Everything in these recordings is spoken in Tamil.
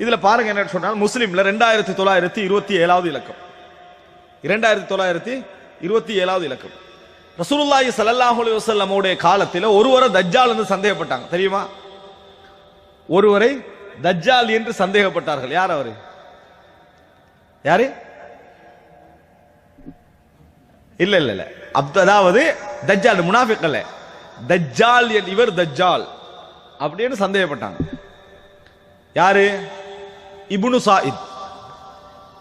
இதுல பாருங்க என்ன சொன்னால் முஸ்லீம்ல ரெண்டாயிரத்தி தொள்ளாயிரத்தி இருபத்தி ஏழாவது இலக்கம். இரண்டாயிரத்தி தொள்ளாயிரத்தி இருபத்தி ஏழாவது இலக்கம். ரசூலுல்லாஹி ஸல்லல்லாஹு அலைஹி வஸல்லமோடைய காலத்தில் ஒருவரை தஜ்ஜால் என்று சந்தேகப்பட்டாங்க. தெரியுமா? ஒருவரை தஜ்ஜால் என்று சந்தேகப்பட்டார்கள். யார் அவரு? யாரு? இல்ல இல்ல இல்ல. அதாவது தஜ்ஜால் முனாஃபிக்கல்ல தஜ்ஜால் என் இவர் தஜ்ஜால் அப்படின்னு சந்தேகப்பட்டாங்க. யாரு? இபுனு சாயித்.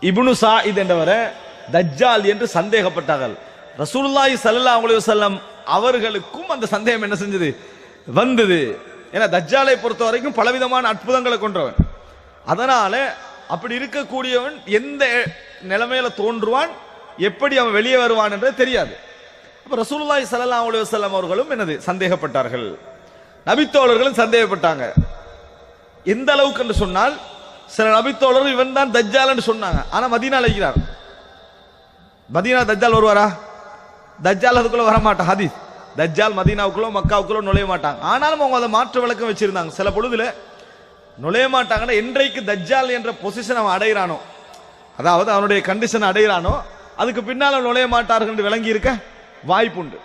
இபுனு சாயித் என்றவரை தஜ்ஜால் என்று சந்தேகப்பட்டார்கள். ரசூலுல்லாஹி ஸல்லல்லாஹு அலைஹி வஸல்லம் அவர்களுக்கும் அந்த சந்தேகம் என்ன செஞ்சது? வந்தது. ஏன்னா தஜ்ஜாலை பொறுத்த வரைக்கும் பலவிதமான அற்புதங்களை கொண்டவன். அதனால அப்படி இருக்கக்கூடியவன் எந்த நிலைமையில தோன்றுவான் எப்படி அவன் வெளியே வருவான் என்றது தெரியாது. அப்ப ரசூலுல்லாஹி ஸல்லல்லாஹு அலைஹி வஸல்லம் அவர்களும் என்னது? சந்தேகப்பட்டார்கள். நபித்தோழர்களும் சந்தேகப்பட்டாங்க. எந்த அளவுக்கு என்று சொன்னால் சில நபித்தோழர் இவன் தான் தஜ்ஜால் சொன்னாங்க. ஆனா மதீனா அழைக்கிறார் மதீனா தஜ்ஜால் வருவாரா? தஜ்ஜால் அதுக்குள்ள வர மாட்டான் ஹதீஸ். தஜ்ஜால் மதீனாவுக்குள்ள மக்காவுக்குள்ள நுழைய மாட்டாங்க. ஆனாலும் அவங்க அதை மாற்று விளக்கம் வச்சிருந்தாங்க. சில பொழுதுல நுழைய மாட்டாங்கன்னா என்றைக்கு தஜ்ஜால் என்ற பொசிஷன் அவன் அடைகிறானோ அதாவது அவனுடைய கண்டிஷன் அடைகிறானோ அதுக்கு பின்னால் நுழைய மாட்டார்கள் என்று விளங்கி இருக்க வாய்ப்புண்டு.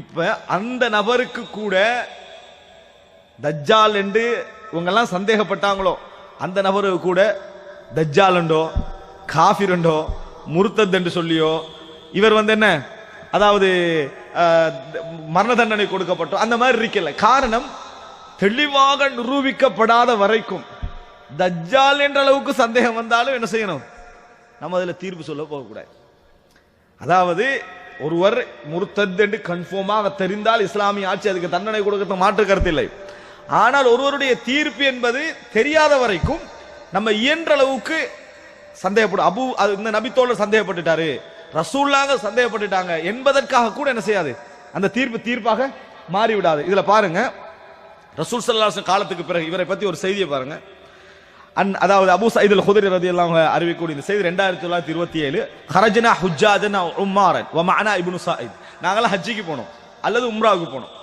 இப்ப அந்த நபருக்கு கூட தஜ்ஜால் என்று இவங்கெல்லாம் சந்தேகப்பட்டாங்களோ அந்த நபரு கூட தஜ்ஜாலுண்டோ உண்டோ காஃபிர் முருத்தத் என்று சொல்லியோ இவர் வந்து என்ன? அதாவது மரண தண்டனை கொடுக்கப்பட்டோ அந்த மாதிரி இருக்கல. காரணம் தெளிவாக நிரூபிக்கப்படாத வரைக்கும் தஜ்ஜால் என்ற அளவுக்கு சந்தேகம் வந்தாலும் என்ன செய்யணும்? நம்ம அதில் தீர்ப்பு சொல்ல போகக்கூடாது. அதாவது ஒருவர் முருத்தத் என்று கன்ஃபார்மாக தெரிந்தால் இஸ்லாமிய ஆட்சி அதுக்கு தண்டனை கொடுக்க மாற்று கருத்தில்லை ஆனால் ஒருவருடைய தீர்ப்பு என்பது தெரியாத வரைக்கும் நம்ம இயன்ற அளவுக்கு சந்தேகப்படும் அபு அது இந்த நபித்தோழர் சந்தேகப்பட்டுட்டாரு. ரசூல்லாக சந்தேகப்பட்டுட்டாங்க. என்பதற்காக கூட என்ன செய்யாது? அந்த தீர்ப்பு தீர்ப்பாக மாறிவிடாது. இதுல பாருங்க. ரசூல் சல்லாஹ் காலத்துக்கு பிறகு இவரை பத்தி ஒரு செய்தியை பாருங்க. அன் அதாவது அபு சைதுல் குதிரை ரதி எல்லாம் அறிவிக்கக்கூடிய இந்த செய்தி ரெண்டாயிரத்தி தொள்ளாயிரத்தி இருபத்தி ஏழு. ஹரஜனா ஹுஜாஜனா உம்மாரன் வ இபுனு சாயித். நாங்களாம் ஹஜ்ஜிக்கு போனோம். அல்லது உம்ராவுக்கு போனோம்.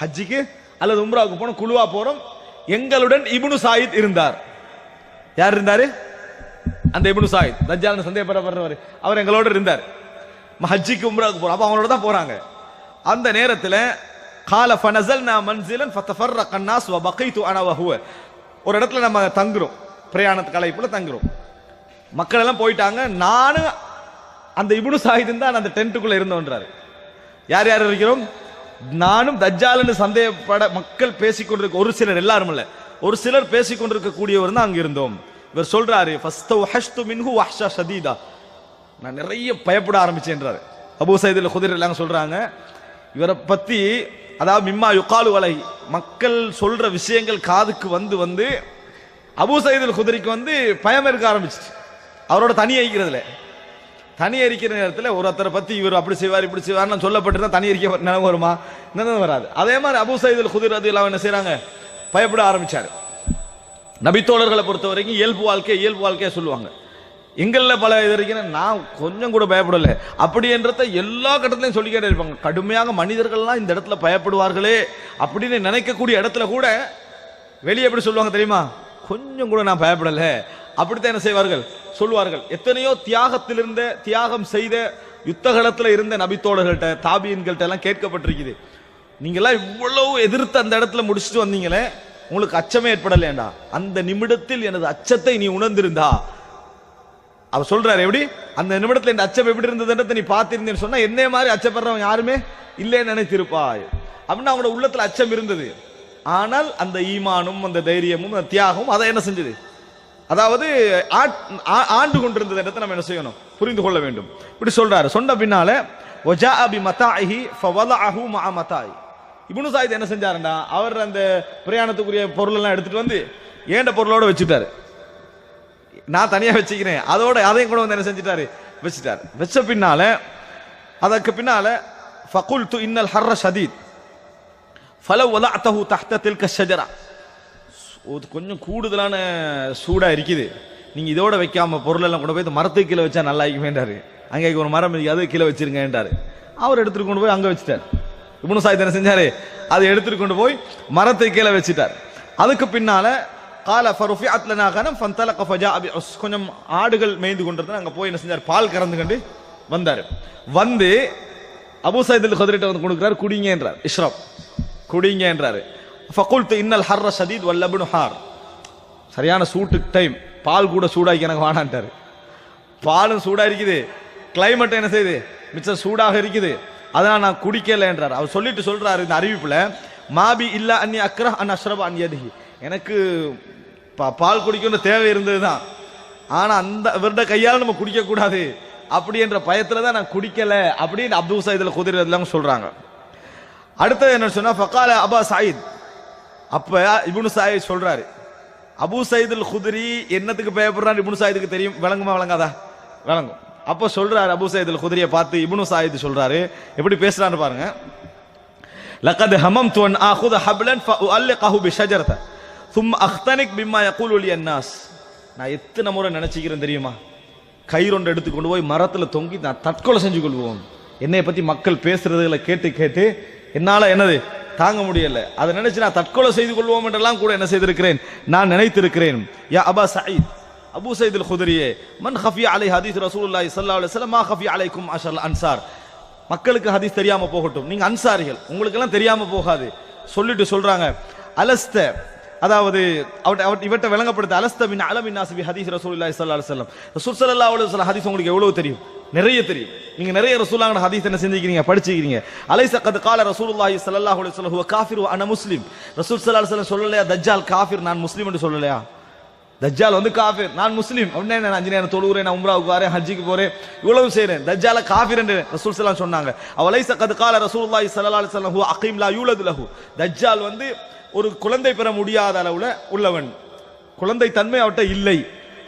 ஹஜ்ஜிக்கு அல்லது உம்ராவுக்கு போனோம் குழுவா போறோம். எங்களுடன் இபுனு சாயித் இருந்தார். யார் இருந்தாரு? அந்த இபுனு சாயித். தஜ்ஜால் சந்தேகப்படப்படுறவர். அவர் எங்களோட இருந்தார். ஹஜ்ஜிக்கு உம்ராவுக்கு போறோம். அப்போ அவங்களோட தான் போறாங்க. அந்த நேரத்தில் கால ஃபனசல் ஃபனசல்னா மன்சிலன் ஃபத்தஃபர்ரக அன்னாஸ் வ பகைத்து அனா வஹுவ ஒரு இடத்துல நம்ம தங்குறோம். பிரயாணத்து கலைப்புல தங்குறோம். மக்கள் எல்லாம் போயிட்டாங்க. நானும் அந்த இபுனு சாயிதும் தான் அந்த டென்ட்டுக்குள்ள இருந்தோன்றாரு. யார் யார் இருக்கிறோம்? நானும் தஜ்ஜால்னு சந்தேகப்பட மக்கள் பேசிக்கொண்டிருக்க ஒரு சிலர் எல்லாரும் இல்லை ஒரு சிலர் பேசிக்கொண்டிருக்க கூடியவர் தான் அங்க இருந்தோம். இவர் சொல்றாரு ஃபஸ்தவஹஷ்து மின்ஹு வஹ்ஷா ஷதீதா. நான் நிறைய பயப்பட ஆரம்பிச்சேன்றாரு. அபு சைதில் குதிரை எல்லாம் சொல்றாங்க. இவரை பத்தி அதாவது மிம்மா யுகாலு வலை மக்கள் சொல்ற விஷயங்கள் காதுக்கு வந்து வந்து அபு சைதுல் குதிரைக்கு வந்து பயம் இருக்க ஆரம்பிச்சிச்சு. அவரோட தனி ஐக்கிறதுல தனி அரிக்கிற நேரத்தில் ஒருத்தரை பற்றி இவர் அப்படி செய்வார் இப்படி செய்வார்னு தான் தனி அரிக்க நினைவு வருமா? நினைவு வராது. அதே மாதிரி அபு சைதுல் குதிர் அது எல்லாம் என்ன செய்கிறாங்க பயப்பட ஆரம்பித்தார் நபித்தோழர்களை பொறுத்த வரைக்கும் இயல்பு வாழ்க்கை இயல்பு வாழ்க்கையாக சொல்லுவாங்க. எங்களில் பல இது வரைக்கும் நான் கொஞ்சம் கூட பயப்படலை. அப்படின்றத எல்லா கட்டத்துலையும் சொல்லிக்கிட்டே இருப்பாங்க. கடுமையாக மனிதர்கள்லாம் இந்த இடத்துல பயப்படுவார்களே அப்படின்னு நினைக்கக்கூடிய இடத்துல கூட வெளியே எப்படி சொல்லுவாங்க தெரியுமா? கொஞ்சம் கூட நான் பயப்படலை. அப்படித்தான் என்ன செய்வார்கள்? சொல்லுவார்கள் எத்தனையோ தியாகத்தில் இருந்த தியாகம் செய்த யுத்தகலத்தில் இருந்த நபித்தோழர்கள்ட்ட தாபியன்கள்ட்ட எல்லாம் கேட்கப்பட்டிருக்குது. நீங்களாம் இவ்வளவு எதிர்த்து அந்த இடத்துல முடிச்சுட்டு வந்தீங்களே உங்களுக்கு அச்சமே ஏற்படலையாண்டா. அந்த நிமிடத்தில் எனது அச்சத்தை நீ உணர்ந்திருந்தா. அவர் சொல்றாரு எப்படி? அந்த நிமிடத்தில் இந்த அச்சம் எப்படி இருந்ததுன்றதை நீ பார்த்திருந்தேன்னு சொன்னா என்ன மாதிரி அச்சப்படுறவன் யாருமே இல்லைன்னு நினைத்திருப்பாய். அப்படின்னு அவனோட உள்ளத்துல அச்சம் இருந்தது. ஆனால் அந்த ஈமானும் அந்த தைரியமும் அந்த தியாகமும் அதை என்ன செஞ்சது? அதாவது ஆண்டு கொண்டிருந்த இடத்தை நம்ம என்ன செய்யணும்? புரிந்து கொள்ள வேண்டும். இப்படி சொல்றாரு. சொன்ன பின்னால ஒஜா அபி மத்தாஹி ஃபவலஹு மா மத்தாய் இப்னு சாயித் என்ன செஞ்சாருன்னா அவர் அந்த பிரயாணத்துக்குரிய பொருள் எல்லாம் எடுத்துட்டு வந்து ஏண்ட பொருளோட வச்சுட்டாரு. நான் தனியாக வச்சுக்கிறேன். அதோட அதையும் கூட வந்து என்ன செஞ்சிட்டாரு? வச்சுட்டாரு. வச்ச பின்னால அதற்கு பின்னால ஃபகுல் து இன்னல் ஹர்ர ஷதீத். ஃபலவ் வலஅதஹு தஹ்த தில்க ஷஜரா. கொஞ்சம் கூடுதலான சூடாக இருக்குது. நீங்கள் இதோட வைக்காமல் பொருளெல்லாம் கொண்டு போய் இந்த மரத்துக்கு கீழே வச்சா நல்லா இருக்குமேன்றாரு. அங்கே ஒரு மரம் இருக்காது அது கீழே வச்சிருங்கன்றாரு. அவர் எடுத்துகிட்டு கொண்டு போய் அங்கே வச்சுட்டார். இப்னு சாய் என்ன செஞ்சார்? அதை எடுத்துட்டு கொண்டு போய் மரத்தை கீழே வச்சுட்டார். அதுக்கு பின்னால் கால ஃபருஃபி அத்லனாகனம் ஃபந்தல கஃபஜா அபி கொஞ்சம் ஆடுகள் மேய்ந்து கொண்டிருந்தா அங்கே போய் என்ன செஞ்சார்? பால் கறந்து கண்டு வந்தார். வந்து அபு சைதில் அல் குதிரிட்ட வந்து கொடுக்குறாரு குடிங்க என்றார் இஷ்ரப் என்றாரு ஃபகுல்து இன்னல் ஹர்ர சதீத் வல்லபுனு ஹார் சரியான சூட்டு டைம் பால் கூட சூடாக்கி எனக்கு வாடான்ட்டாரு பாலும் சூடாக இருக்குது கிளைமேட் என்ன செய்யுது? மிச்சம் சூடாக இருக்குது. அதனால் நான் குடிக்கலைன்றார் அவர் சொல்லிட்டு சொல்கிறார் இந்த அறிவிப்பில் மாபி இல்லை அன்னி அக்ரா அன் அஷ்ரப் அன் யதிஹி. எனக்கு பா- பால் குடிக்கணும்னு தேவை இருந்ததுதான். ஆனால் அந்த இவருடைய கையால் நம்ம குடிக்கக்கூடாது. அப்படின்ற அப்படி என்ற தான் நான் குடிக்கலை அப்படின்னு அப்துல் சைதுல குதிரதுலாம் சொல்கிறாங்க அடுத்தது என்ன சொன்னால் ஃபக்கால அபா சாயித். அப்ப இப்னு சாயித் சொல்றாரு அபூ சயீதுல் குதிரி என்னத்துக்கு பயப்படுறான்னு இப்னு சாயிதுக்கு தெரியும் விளங்குமா விளங்காதா விளங்கும் அப்போ சொல்றாரு அபூ சயீதுல் குதிரியை பார்த்து இப்னு சாயித் சொல்றாரு எப்படி பேசுறான்னு பாருங்க லகத் ஹமம்து அன் ஆகுத ஹப்லன் ஃபஉல்லிகஹு பிஷஜரத ثم اختنق بما يقول لي الناس நான் எத்தனை முறை நினைச்சுக்கிறேன் தெரியுமா கயிறொன்று எடுத்து கொண்டு போய் மரத்துல தொங்கி நான் தற்கொலை செஞ்சு கொள்வோம் என்னை பத்தி மக்கள் பேசுறதுகளை கேட்டு கேட்டு என்னால என்னது தாங்க முடியல. அதை நினைச்சு நான் தற்கொலை செய்து கொள்வோம் என்றெல்லாம் கூட என்ன செய்திருக்கிறேன்? நான் நினைத்திருக்கிறேன். யா அபா சயீத் அபூ சயீத் அல் குதிரியே மன் ஹஃபி அலை ஹதீஸ் ரசூலுல்லாஹி ஸல்லல்லாஹு அலைஹி வஸல்லம் மா ஹஃபி அலைக்கும் அஷல் அன்சார் மக்களுக்கு ஹதீஸ் தெரியாம போகட்டும். நீங்க அன்சாரிகள். உங்களுக்கு எல்லாம் தெரியாம போகாது. சொல்லிட்டு சொல்றாங்க அலஸ்த அதாவது அவட்ட அவட்ட இவட்ட விளங்கப்படுத்த அலஸ்த மின் அலமின் நாசிபி ஹதீஸ் ரசூலுல்லாஹி ஸல்லல்லாஹு அலைஹி வஸல்லம். ரசூல் ஸல்லல்லாஹு அலைஹி வஸல்லம் ஹதீஸ் உங்களுக்கு எவ்வளவு தெரியும்? நிறைய தெரியும். நீங்க நிறைய ரசூலாங்க ஹதீஸ் என்ன செஞ்சுக்கிறீங்க? படிச்சுக்கிறீங்க. அலைஸ கது கால ரசூலுல்லாஹி ஸல்லல்லாஹு அலைஹி வஸல்லம் ஹுவ காஃபிர் வ அன முஸ்லிம். ரசூல் ஸல்லல்லாஹு அலைஹி வஸல்லம் சொல்லலையா? தஜ்ஜால் காஃபிர். நான் முஸ்லிம் என்று சொல்லலையா? தஜ்ஜால் வந்து காஃபிர். நான் முஸ்லீம். அப்படின்னா நான் அஞ்சு நேரம் தொழுகிறேன் நான் உம்ராவுக்கு வரேன் ஹஜ்ஜிக்கு போறேன் இவ்வளவு செய்யறேன் தஜ்ஜால காஃபிர் என்று ரசூல் ஸல்லல்லாஹு சொன்னாங்க. அவலைஸ கத் கால ரசூலுல்லாஹி சல்லா அலைஹி வஸல்லம் அகீம் லா யூலது லஹு. தஜ்ஜால் வந்து ஒரு குழந்தை பெற முடியாத அளவுல உள்ளவன். குழந்தை தன்மை அவட்ட இல்லை.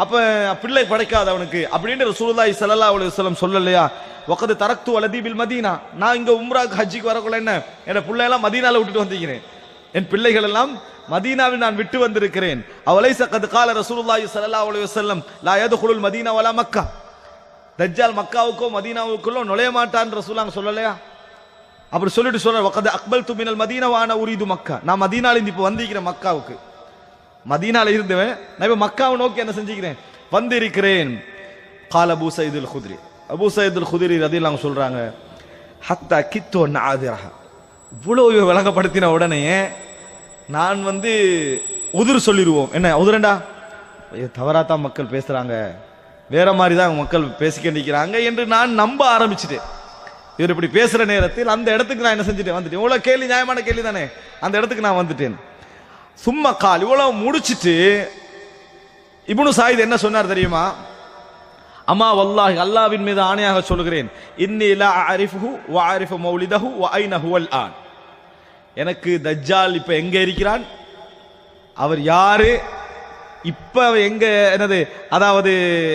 அப்ப பிள்ளை படைக்காது அவனுக்கு. அப்படின்னு ரசூலுல்லாஹி ஸல்லல்லாஹு அலைஹி செல்லம் சொல்லலையா? வகது தரக்து வலதீபில் மதீனா. நான் இங்க உம்ராக்கு ஹஜ்ஜிக்கு வரக்குள்ள என்ன? என் பிள்ளை எல்லாம் மதீனால விட்டுட்டு வந்திருக்கிறேன். என் பிள்ளைகள் எல்லாம் மதீனாவில் நான் விட்டு வந்திருக்கிறேன். அவளை சக்கது கால ரசூலுல்லாஹி ஸல்லல்லாஹு அலைஹி செல்லம் லா யதுகுலுல் மதீனா வலா மக்கா. தஜ்ஜால் மக்காவுக்கோ மதீனாவுக்குள்ளோ நுழைய மாட்டான் ரசூலாங்க சொல்லலையா? அப்படி சொல்லிட்டு சொல்ற அக்பல் துமினல் மதீனவான உரிது மக்கா. நான் மதீனால இப்போ வந்திருக்கிறேன் மக்காவுக்கு. மதீனால இருந்தவன் நான் இப்போ மக்காவை நோக்கி என்ன செஞ்சுக்கிறேன்? வந்திருக்கிறேன். கால அபு சயீதுல் குதிரி. அபு சயீதுல் குதிரி ரதியல்லாஹு சொல்றாங்க ஹத்தா கித்தோ நாதிரஹா இவ்வளோ விளங்கப்படுத்தின உடனே நான் வந்து உதிர் சொல்லிடுவோம் என்ன உதிரண்டா? இது தான் மக்கள் பேசுறாங்க. வேற மாதிரி தான் மக்கள் பேசிக்க நிற்கிறாங்க என்று நான் நம்ப ஆரம்பிச்சிட்டேன். இவர் இப்படி பேசுற நேரத்தில் அந்த இடத்துக்கு நான் என்ன செஞ்சுட்டேன்? வந்துட்டேன். இவ்வளோ கேள்வி நியாயமான கேள்வி தானே அந்த இடத்துக்கு நான் வந்துட்டேன். சும்மா கால் இவ்வளவு முடிச்சிட்டு இபுனு சாயித் என்ன சொன்னார் தெரியுமா? அம்மா வல்லாஹ் அல்லாவின் மீது ஆணையாக சொல்கிறேன் இன்னி லா அரிஃபுஹு வ அரிஃபு மௌலிதஹு வ ஐன ஹுவல் ஆன். எனக்கு தஜ்ஜால் இப்போ எங்கே இருக்கிறான்? அவர் யாரு? இப்போ எங்கே எங்க என்னது அதாவது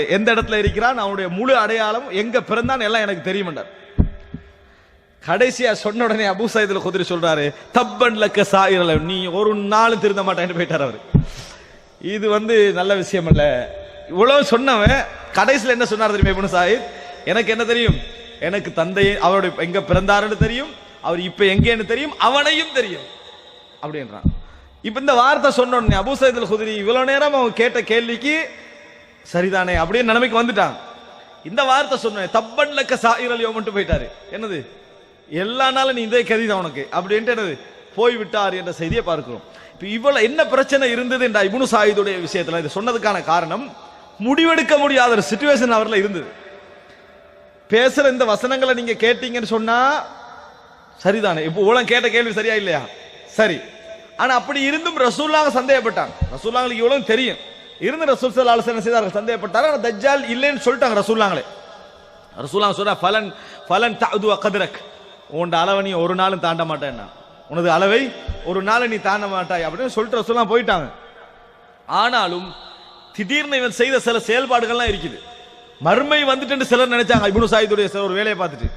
எந்த இடத்துல இருக்கிறான்? அவனுடைய முழு அடையாளம் எங்க பிறந்தான் எல்லாம் எனக்கு தெரியுமென்றார். கடைசியா சொன்ன உடனே அபு சைதுல குதிரி சொல்றாரு தப்பன் லக்க சாயிரல. நீ ஒரு நாள் திருந்த மாட்டேன்னு போயிட்டார் இது வந்து நல்ல விஷயம் அல்ல இவ்வளவு சொன்னவன் கடைசியில் என்ன சொன்னார் தெரியுமா இப்னு சாயித்? எனக்கு என்ன தெரியும்? எனக்கு தந்தை அவருடைய எங்க பிறந்தாருன்னு தெரியும். அவர் இப்ப எங்கேன்னு தெரியும். அவனையும் தெரியும். அப்படின்றான். இப்ப இந்த வார்த்தை சொன்னோடனே அபு அபூ குதிரி இவ்வளவு நேரம் அவன் கேட்ட கேள்விக்கு சரிதானே அப்படின்னு நிலைமைக்கு வந்துட்டான். இந்த வார்த்தை சொன்னேன் தப்பன் லக்க சாயிரல் யோமன்ட்டு போயிட்டாரு. என்னது? எல்லா நாளும் நீ இதே கதி தான் உனக்கு. அப்படின்ட்டு என்னது? போய் விட்டார் என்ற செய்தியை பார்க்கிறோம். இப்போ இவ்வளவு என்ன பிரச்சனை இருந்தது என்ற இபுனு சாயிதுடைய விஷயத்தில் இது சொன்னதுக்கான காரணம் முடிவெடுக்க முடியாத ஒரு சுச்சுவேஷன் அவரில் இருந்தது. பேசுகிற இந்த வசனங்களை நீங்கள் கேட்டீங்கன்னு சொன்னால் சரிதானே. இப்போ உலகம் கேட்ட கேள்வி சரியா இல்லையா? சரி. ஆனால் அப்படி இருந்தும் ரசூல்லாங்க சந்தேகப்பட்டாங்க. ரசூல்லாங்களுக்கு இவ்வளவு தெரியும். இருந்து ரசூல் சல்லா ஆலோசனை செய்தார் செய்தார்கள் சந்தேகப்பட்டாங்க. தஜ்ஜால் இல்லைன்னு சொல்லிட்டாங்க ரசூல்லாங்களே ரசூல்லாங்க சொல்கிறா ஃபலன் ஃபலன் தகுதுவா கதிரக். உன் அளவை நீ ஒரு நாளும் தாண்ட மாட்டேன்னா உனது அளவை ஒரு நாள் நீ தாண்ட மாட்டாய் அப்படின்னு சொல்லிட்டு ரசூலாம் போயிட்டாங்க. ஆனாலும் திடீர்னு இவன் செய்த சில செயல்பாடுகள்லாம் இருக்குது. மறுமை வந்துட்டு சிலர் நினைச்சாங்க. இபுனு சாயிதுடைய சில ஒரு வேலையை பார்த்துட்டு.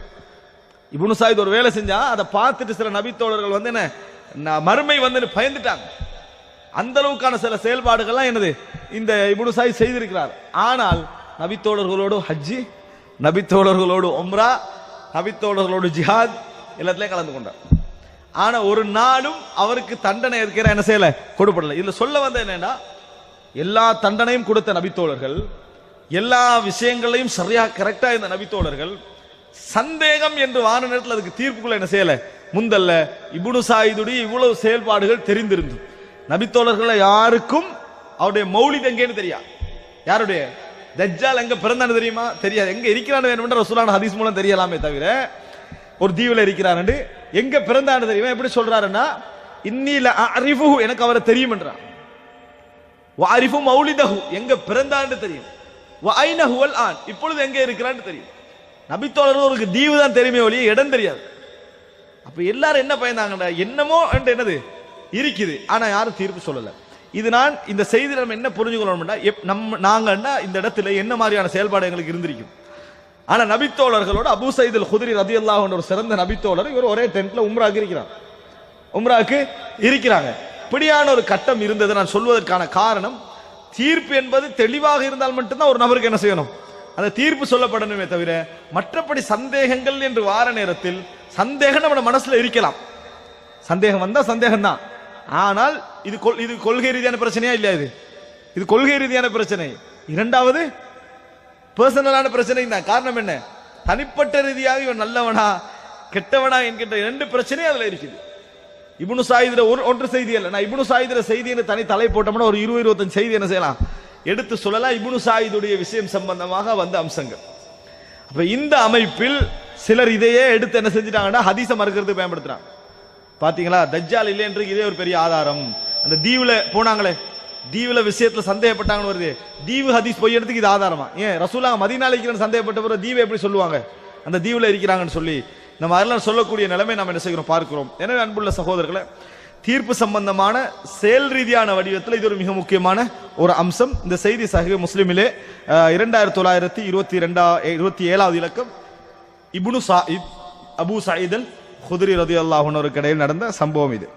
இபுனு சாயித் ஒரு வேலை செஞ்சா அதை பார்த்துட்டு சில நபித்தோழர்கள் வந்து என்ன ந- மறுமை வந்து பயந்துட்டாங்க. அந்த அளவுக்கான சில செயல்பாடுகள்லாம் என்னது இந்த இபுனு சாய் செய்திருக்கிறார். ஆனால் நபித்தோழர்களோடு ஹஜ்ஜி நபித்தோழர்களோடு உம்ரா நபித்தோழர்களோடு ஜிஹாத் எல்லாத்துலேயும் கலந்து கொண்டார். ஆனா ஒரு நாளும் அவருக்கு தண்டனை இருக்கிற என்ன செய்யல? கொடுப்படல. இதுல சொல்ல வந்த என்னன்னா எல்லா தண்டனையும் கொடுத்த நபித்தோழர்கள் எல்லா விஷயங்களையும் சரியா கரெக்டா இந்த நபித்தோழர்கள் சந்தேகம் என்று வான நேரத்தில் அதுக்கு தீர்ப்புக்குள்ள என்ன செய்யல? முந்தல்ல. இபுனு சாயிதுடைய இவ்வளவு செயல்பாடுகள் தெரிந்திருந்தது நபித்தோழர்களை யாருக்கும் அவருடைய மௌலித் எங்கேன்னு தெரியாது யாருடைய? தஜ்ஜால் எங்க பிறந்தான்னு தெரியுமா? தெரியாது. எங்க இருக்கிறான்னு வேணும்ன்ற ரசூலான ஹதீஸ் மூலம் தெரியலாமே தவிர ஒரு தீவுல இருக்கிறாரு எங்க பிறந்தான்னு தெரியுமா? எப்படி சொல்றாருன்னா இன்னில அறிவு எனக்கு அவரை தெரியும் வாரிஃபு மௌலிதஹு எங்க பிறந்தான்னு தெரியும். ஐனஹு அல் ஆன் இப்பொழுது எங்க இருக்கிறான்னு தெரியும். நபித்தோழர்களுக்கு தீவு தான் தெரியுமே ஒழிய இடம் தெரியாது. அப்ப எல்லாரும் என்ன பயந்தாங்கடா? என்னமோ என்னது? இருக்குது. ஆனா யாரும் தீர்ப்பு சொல்லலை. இது நான் இந்த செய்தியில் நம்ம என்ன புரிஞ்சுக்கணும்னா எப்- நம்ம நாங்கன்னா இந்த இடத்துல என்ன மாதிரியான செயல்பாடு எங்களுக்கு இருந்திருக்கும். ஆனால் நபித்தோழர்களோட அபு சைதுல் குதிரி ரதி ஒரு சிறந்த நபித்தோழர் இவர் ஒரே டென்ட்ல உம்ராக்கு இருக்கிறார். உம்ராக்கு இருக்கிறாங்க. இப்படியான ஒரு கட்டம் இருந்தது நான் சொல்வதற்கான காரணம் தீர்ப்பு என்பது தெளிவாக இருந்தால் மட்டும்தான் ஒரு நபருக்கு என்ன செய்யணும்? அந்த தீர்ப்பு சொல்லப்படணுமே தவிர மற்றபடி சந்தேகங்கள் என்று வார நேரத்தில் சந்தேகம் நம்ம மனசுல இருக்கலாம். சந்தேகம் வந்தா சந்தேகம் தான் ஆனால் இது கொள்- இது கொள்கை ரீதியான பிரச்சனையா இல்லையா இது? இது கொள்கை ரீதியான பிரச்சனை. இரண்டாவது பர்சனலான பிரச்சனை தான். காரணம் என்ன? தனிப்பட்ட ரீதியாக இவன் நல்லவனா கெட்டவனா என்கின்ற இரண்டு பிரச்சனையும் அதுல இருக்குது. இபுனு சாயிதுல ஒரு ஒன்று செய்தி அல்ல. நான் இபுனு சாயிதுல செய்தின்னு தனி தலை போட்டோம்னா ஒரு இருபது இருபத்தஞ்சு செய்தி என்ன செய்யலாம்? எடுத்து சொல்லலாம். இபுனு சாயிதுடைய விஷயம் சம்பந்தமாக வந்த அம்சங்கள். அப்ப இந்த அமைப்பில் சிலர் இதையே எடுத்து என்ன செஞ்சிட்டாங்கன்னா ஹதீஸ மறுக்கிறது பயன்படுத்துறாங்க. பாத்தீங்களா? தஜ்ஜால் இல்லைன்றது இதே ஒரு பெரிய ஆதாரம். அந்த தீவுல போனாங்களே தீவுல விஷயத்துல சந்தேகப்பட்டாங்கன்னு வருது. தீவு ஹதீஸ் பொய்யறதுக்கு இது ஆதாரமா? ஏன் ரசூலா மதினால சந்தேகப்பட்ட பிறகு தீவு எப்படி சொல்லுவாங்க? அந்த தீவுல இருக்கிறாங்கன்னு சொல்லி இந்த மாதிரிலாம் சொல்லக்கூடிய நிலைமை நம்ம என்ன செய்கிறோம் பார்க்கிறோம். எனவே அன்புள்ள சகோதரர்களை தீர்ப்பு சம்பந்தமான செயல் ரீதியான வடிவத்தில் இது ஒரு மிக முக்கியமான ஒரு அம்சம். இந்த செய்தி சஹி முஸ்லிமிலே இரண்டாயிரத்தி தொள்ளாயிரத்தி இருபத்தி ரெண்டா இருபத்தி ஏழாவது இலக்கம் இபுனு சாயித் அபு சாயிதல் குதிரி ரதி அல்லாஹுனருக்கு இடையில் நடந்த சம்பவம் இது.